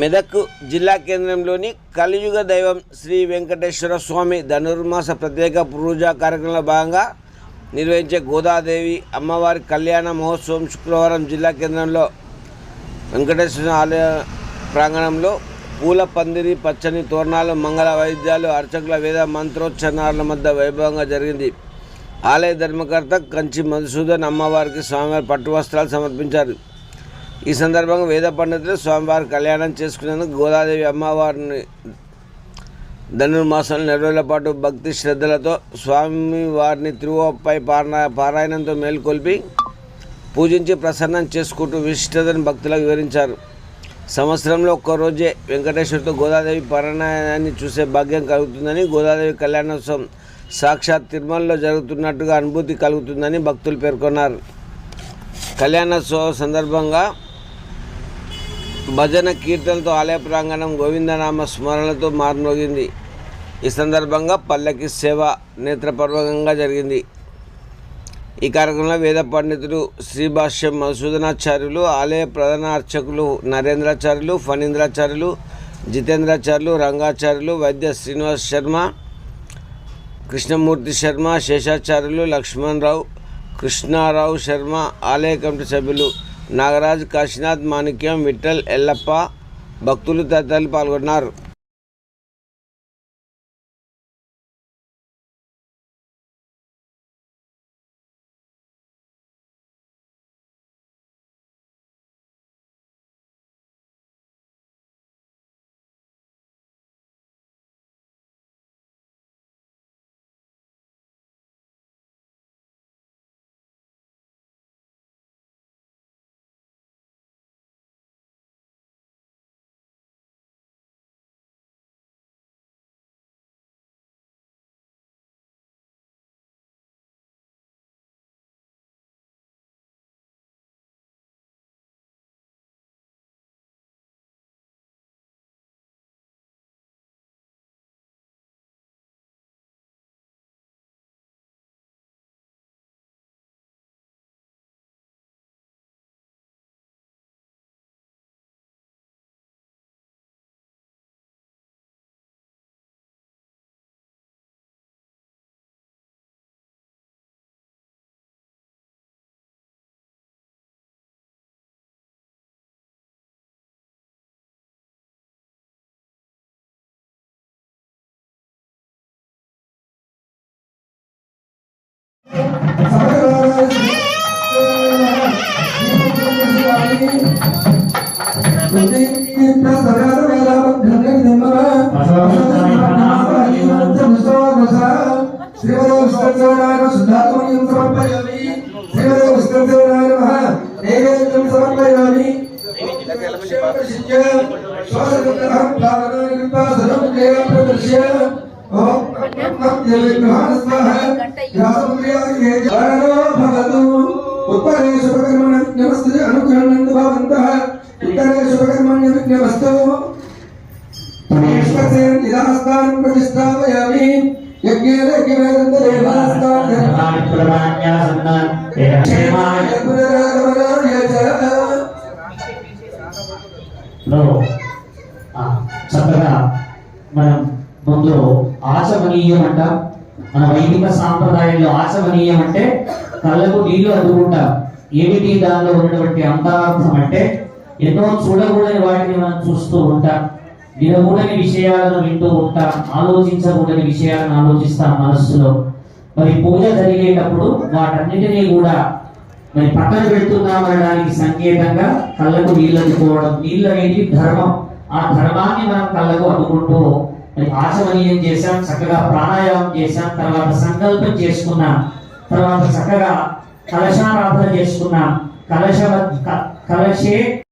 మెదక్ జిల్లా కేంద్రంలోని కలియుగ దైవం శ్రీ వెంకటేశ్వర స్వామి ధనుర్మాస ప్రత్యేక పూజా కార్యక్రమంలో భాగంగా నిర్వహించే గోదాదేవి అమ్మవారి కళ్యాణ మహోత్సవం శుక్రవారం జిల్లా కేంద్రంలో వెంకటేశ్వర ఆలయ ప్రాంగణంలో పూల పందిరి పచ్చని తోరణాలు మంగళ వైద్యాలు అర్చకుల వేద మంత్రోచ్చరణాల మధ్య వైభవంగా జరిగింది. ఆలయ ధర్మకర్త కంచి మధుసూదన్ అమ్మవారికి స్వామివారి పట్టు వస్త్రాలు సమర్పించారు. ఈ సందర్భంగా వేద పండితులు స్వామివారి కళ్యాణం చేసుకునేందుకు గోదాదేవి అమ్మవారిని ధనుర్మాసంలో నెల రోజుల పాటు భక్తి శ్రద్ధలతో స్వామి వారిని తిరువపై పారా పారాయణంతో మేల్కొల్పి పూజించి ప్రసన్నం చేసుకుంటూ విశిష్టతను భక్తులకు వివరించారు. సంవత్సరంలో ఒక్కరోజే వెంకటేశ్వరతో గోదాదేవి పారాయణాన్ని చూసే భాగ్యం కలుగుతుందని గోదాదేవి కళ్యాణోత్సవం సాక్షాత్ తిరుమలలో జరుగుతున్నట్టుగా అనుభూతి కలుగుతుందని భక్తులు పేర్కొన్నారు. కళ్యాణోత్సవం సందర్భంగా భజన కీర్తనలతో ఆలయ ప్రాంగణం గోవిందనామ స్మరణలతో మార్మోగింది. ఈ సందర్భంగా పల్లకి సేవ నేత్రపర్వకంగా జరిగింది. ఈ కార్యక్రమంలో వేద పండితులు శ్రీభాష్యం మధుసూదనాచార్యులు ఆలయ ప్రధాన అర్చకులు నరేంద్రాచార్యులు ఫణీంద్రాచార్యులు జితేంద్రాచార్యులు రంగాచార్యులు వైద్య శ్రీనివాస్ శర్మ కృష్ణమూర్తి శర్మ శేషాచార్యులు లక్ష్మణరావు కృష్ణారావు శర్మ ఆలయ కమిటీ సభ్యులు నాగరాజ్ కాశీనాథ్ మాణిక్యం విఠల్ ఎల్లప్ప భక్తులు తదితరులు పాల్గొన్నారు. ఉత్తరే శుభకర్మణ నమస్తే అనుగ్రహణందు భవంతః ప్రతిష్టాపయామి లో చక్కగా మనం ముందు ఆచమనీయం అంట మన వైదిక సాంప్రదాయంలో ఆచమనీయం అంటే కళ్ళకు నీళ్ళు అందుకుంటాం ఏమిటి దానిలో ఉన్నటువంటి అంతరార్థం అంటే ఎన్నో చూడకూడని వాటిని మనం చూస్తూ ఉంటాం. వినకూడని విషయాలను వింటూ ఉంటాం. ఆలోచించకూడని విషయాలను ఆలోచిస్తాం మనస్సులో. మరి పూజ జరిగేటప్పుడు వాటన్నిటినీ కూడా మరి పక్కన పెడుతున్నామనడానికి సంకేతంగా కళ్ళకు నీళ్ళు పోవడం. నీళ్ళు అనేది ధర్మం. ఆ ధర్మాన్ని మనం కళ్ళకు అద్దుకుంటూ మరి ఆచమనీయం చేశాం చక్కగా ప్రాణాయామం చేశాం తర్వాత సంకల్పం చేసుకున్నాం. తర్వాత చక్కగా కలశారాధన చేసుకున్నాం. కలశ కలశే